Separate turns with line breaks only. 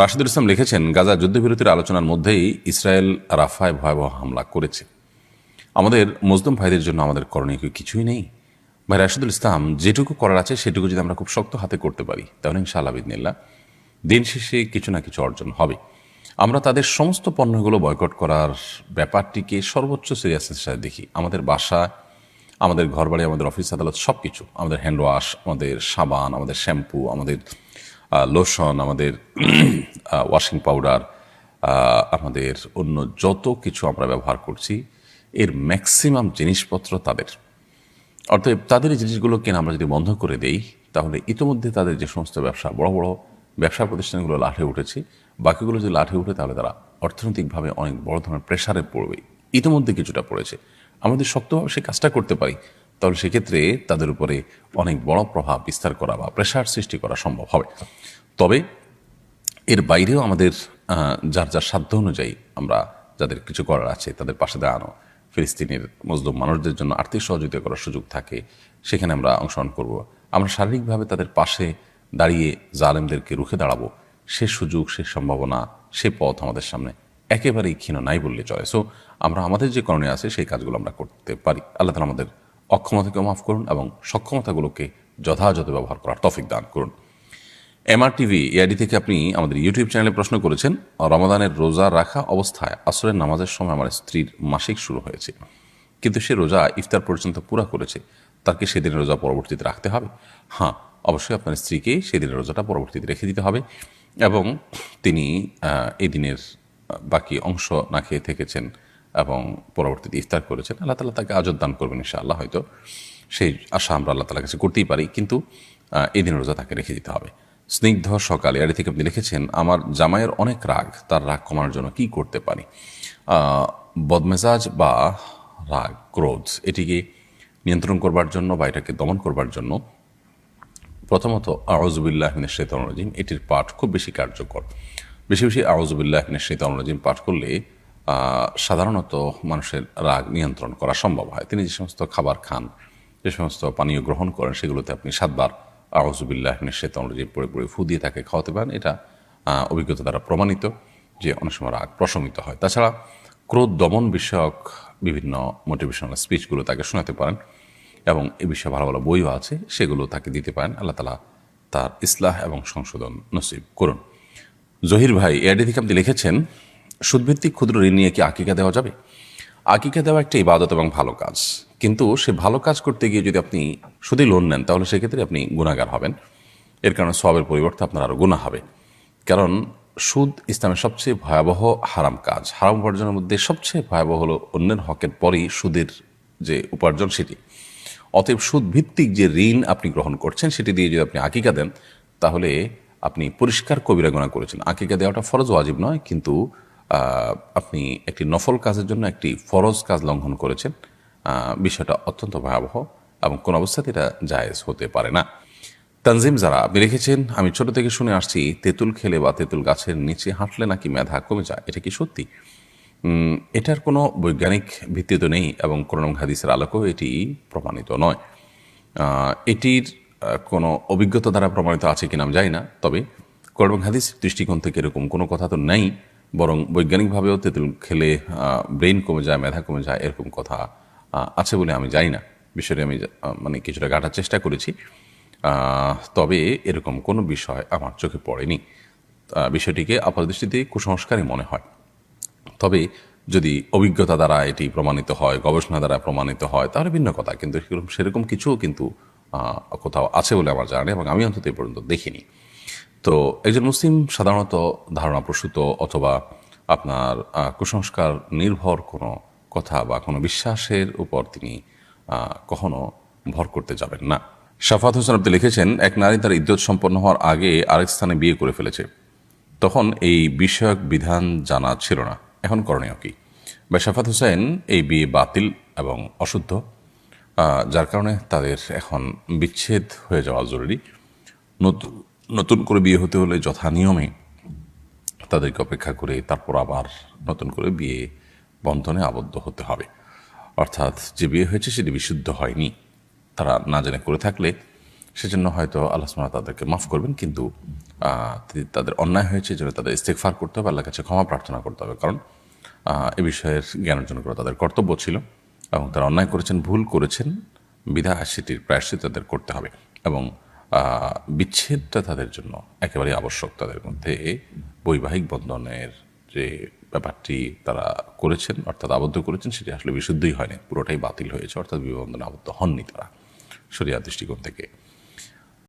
রাশিদুল ইসলাম লিখেছেন, গাজা যুদ্ধবিরতির আলোচনার মধ্যেই ইসরায়েল রাফায় ভয়াবহ হামলা করেছে। আমাদের মজদুম ভাইদের জন্য আমাদের করণীয় কিছুই নেই? ভাই রাশিদুল ইসলাম, যেটুকু করার আছে সেটুকু যদি আমরা খুব শক্ত হাতে করতে পারি, তাহলে ইনশাআল্লাহ বিদিনিল্লা দিন শেষে কিছু না কিছু অর্জন হবে। আমরা তাদের সমস্ত পণ্যগুলো বয়কট করার ব্যাপারটিকে সর্বোচ্চ সিরিয়াসনেস সাথে দেখি। আমাদের বাসা, আমাদের ঘরবাড়ি, আমাদের অফিস, আদালত সব কিছু আমাদের হ্যান্ড ওয়াশ আমাদের সাবান, আমাদের শ্যাম্পু আমাদের লোশন আমাদের ওয়াশিং পাউডার আমাদের অন্য যত কিছু আমরা ব্যবহার করছি, এর ম্যাক্সিমাম জিনিসপত্র তাদের। অর্থাৎ তাদের এই জিনিসগুলো কেনা আমরা যদি বন্ধ করে দেই, তাহলে ইতিমধ্যে তাদের যে সমস্ত ব্যবসা, বড় বড় ব্যবসা প্রতিষ্ঠানগুলো লাঠে উঠেছে, বাকিগুলো যদি লাঠে উঠে, তাহলে তারা অর্থনৈতিকভাবে অনেক বড় ধরনের প্রেশারে পড়বে। ইতিমধ্যে কিছুটা পড়েছে। আমাদের শক্তভাবে সে কাজটা করতে পারি। তাহলে সেক্ষেত্রে তাদের উপরে অনেক বড় প্রভাব বিস্তার করা বা প্রেশার সৃষ্টি করা সম্ভব হবে। তবে এর বাইরেও আমাদের যার যার সাধ্য অনুযায়ী আমরা যাদের কিছু করার আছে তাদের পাশে দাঁড়ানো, ফিলিস্তিনের মজলুম মানুষদের জন্য আর্থিক সহযোগিতা করার সুযোগ থাকে, সেখানে আমরা অংশগ্রহণ করব। আমরা শারীরিকভাবে তাদের পাশে দাঁড়িয়ে জালেমদেরকে রুখে দাঁড়াবো। সে সুযোগ, সে সম্ভাবনা, সে পথ আমাদের সামনে একেবারেই ক্ষীণ নাই বললে চলে। সো আমরা আমাদের যে করণীয় আছে সেই কাজগুলো আমরা করতে পারি। আল্লাহ তালা আমাদের অক্ষমতাকে মাফ করুন এবং সক্ষমতাগুলোকে যথাযথ ব্যবহার করার তফিক দান করুন। এমআর টিভি এআইডি থেকে আপনি আমাদের ইউটিউব চ্যানেলে প্রশ্ন করেছেন, রমাদানের রোজা রাখা অবস্থায় আসরের নামাজের সময় আমার স্ত্রীর মাসিক শুরু হয়েছে। কিন্তু সে রোজা ইফতার পর্যন্ত পুরা করেছে, তার কি সেদিনের রোজা পরবর্তীতে রাখতে হবে? হ্যাঁ অবশ্যই আপনার স্ত্রীকে সেদিনের রোজাটা পরবর্তীতে রেখে দিতে হবে এবং তিনি এই দিনের বাকি অংশ না খেয়ে থেকেছেন। এবং পরবর্তীতে ইফতার করেছেন। আল্লাহ তালা তাকে আজর দান করবেন ইনশাআল্লাহ, হয়তো সেই আশা আমরা আল্লাহ তালার কাছে করতেই পারি, কিন্তু এই রোজা তাকে রেখে দিতে হবে। স্নিগ্ধ সকালে আড়ি থেকে আপনি লিখেছেন, আমার জামাইয়ের অনেক রাগ, তার রাগ কমানোর জন্য কি করতে পারি? বদমেজাজ বা রাগ, ক্রোধ, এটিকে নিয়ন্ত্রণ করবার জন্য বা এটাকে দমন করবার জন্য প্রথমত আউজবিল্লাহমিনের শেতন রাজিম, এটির পাঠ খুব বেশি কার্যকর। বেশি বেশি আউজবিল্লাহমিনের শেতন রাজিম পাঠ করলে সাধারণত মানুষের রাগ নিয়ন্ত্রণ করা সম্ভব হয়। তিনি যে সমস্ত খাবার খান, যে সমস্ত পানীয় গ্রহণ করেন, সেগুলোতে আপনি সাতবার আউজবিল্লাহমিনের শেতন অনুযায়ী পড়ে পড়ে ফু দিয়ে তাকে খাওয়াতে পারেন। এটা অভিজ্ঞতা দ্বারা প্রমাণিত যে অনেক সময় রাগ প্রশমিত হয়। তাছাড়া ক্রোধ দমন বিষয়ক বিভিন্ন মোটিভেশনাল স্পিচগুলো তাকে শোনাতে পারেন এবং এ বিষয়ে ভালো ভালো বইও আছে, সেগুলো তাকে দিতে পারেন। আল্লাহ তালা তার ইসলাহ এবং সংশোধন নসিব করুন। জহির ভাই এআডি থেকে আপনি লিখেছেন সুদভিত্তিক ক্ষুদ্র ঋণ নিয়ে কি আকিকা দেওয়া যাবে? আকিকা দেওয়া একটা ইবাদত এবং ভালো কাজ। কিন্তু সে ভালো কাজ করতে গিয়ে যদি আপনি শুধুই লোন নেন, তাহলে সেক্ষেত্রে আপনি গুণাগার হবেন। এর কারণে সবের পরিবর্তে আপনার আরও গুণা হবে। কারণ সুদ ইসলামের সবচেয়ে ভয়াবহ হারাম কাজ। হারাম উপার্জনের মধ্যে সবচেয়ে ভয়াবহ হলো অন্যের হকের পরেই সুদের যে উপার্জন সেটি। অতএব সুদ ভিত্তিক যে ঋণ আপনি গ্রহণ করছেন, সেটি দিয়ে যদি আপনি আকিকা দেন, তাহলে আপনি পরিষ্কার কবিরা গুণা করেছেন। আকিকা দেওয়াটা ফরজ ওয়াজিব নয়, কিন্তু আপনি একটি নফল কাজের জন্য একটি ফরজ কাজ লঙ্ঘন করেছেন বিষয়টা অত্যন্ত ভয়াবহ এবং কোন অবস্থাতে এটা জায়েজ হতে পারে না। তানজিম যারা, আপনি লিখেছেন, আমি ছোট থেকে শুনে আসছি, তেঁতুল খেলে বা তেঁতুল গাছের নিচে হাঁটলে নাকি মেধা কমে যায়, এটা কি সত্যি? এটার কোনো বৈজ্ঞানিক ভিত্তি তো নেই এবং কোরআন হাদিসের আলোকেও এটি প্রমাণিত নয়। এটির কোনো অভিজ্ঞতা দ্বারা প্রমাণিত আছে কিনা আমি জানি না, তবে কোরআন হাদিস দৃষ্টিকোণ থেকে এরকম কোনো কথা তো নেই। বরং বৈজ্ঞানিকভাবেও তেঁতুল খেলে ব্রেন কমে যায়, মেধা কমে যায়, এরকম কথা আছে বলে আমি জানি না। বিষয়টি আমি মানে কিছুটা গাঁটার চেষ্টা করেছি। তবে এরকম কোনো বিষয় আমার চোখে পড়েনি। বিষয়টিকে আপাত দৃষ্টিতে কুসংস্কারই মনে হয়। তবে যদি অভিজ্ঞতা দ্বারা এটি প্রমাণিত হয়, গবেষণা দ্বারা প্রমাণিত হয়, তাহলে ভিন্ন কথা। কিন্তু সেরকম সেরকম কিছুও কিন্তু কোথাও আছে বলে আমার জানা এবং আমি অন্তত এই পর্যন্ত দেখিনি। তো একজন মুসলিম সাধারণত ধারণা প্রসূত অথবা আপনার কুসংস্কার নির্ভর কোনো কথা বা কোনো বিশ্বাসের উপর তিনি কখনো ভর করতে যাবেন না। শাফাত হোসেন আপনি লিখেছেন, এক নারী তার ইদ্যত সম্পন্ন হওয়ার আগে আরেক স্থানে বিয়ে করে ফেলেছে। তখন এই বিষয়ক বিধান জানা ছিল না। এখন করণীয় কি? বা শাফাত হোসেন, এই বিয়ে বাতিল এবং অশুদ্ধ যার কারণে তাদের এখন বিচ্ছেদ হয়ে যাওয়া জরুরি। নতুন নতুন করে বিয়ে হতে হলে যথা নিয়মে তাদেরকে অপেক্ষা করে তারপর আবার নতুন করে বিয়ে বন্ধনে আবদ্ধ হতে হবে। অর্থাৎ যে বিয়ে হয়েছে সেটি বিশুদ্ধ হয়নি। তারা না জেনে করে থাকলে সেজন্য হয়তো আল্লাহ তাদেরকে মাফ করবেন, কিন্তু তাদের অন্যায় হয়েছে যেন তাদের ইস্তেকফার করতে হবে, আল্লাহর কাছে ক্ষমা প্রার্থনা করতে হবে। কারণ এ বিষয়ের জ্ঞান অর্জন করা তাদের কর্তব্য ছিল এবং তারা অন্যায় করেছেন, ভুল করেছেন, বিধা সেটির প্রায়শ্চিত তাদের করতে হবে। এবং বিচ্ছেদটা তাদের জন্য একেবারে আবশ্যক তাদের মধ্যে। বৈবাহিক বন্ধনের যে ব্যাপারটি তারা করেছেন, অর্থাৎ আবদ্ধ করেছেন, সেটি আসলে বিশুদ্ধই হয়নি, পুরোটাই বাতিল হয়েছে, অর্থাৎ বিবাহ বন্ধনে আবদ্ধ হননি তারা শরিয়া দৃষ্টিকোণ থেকে।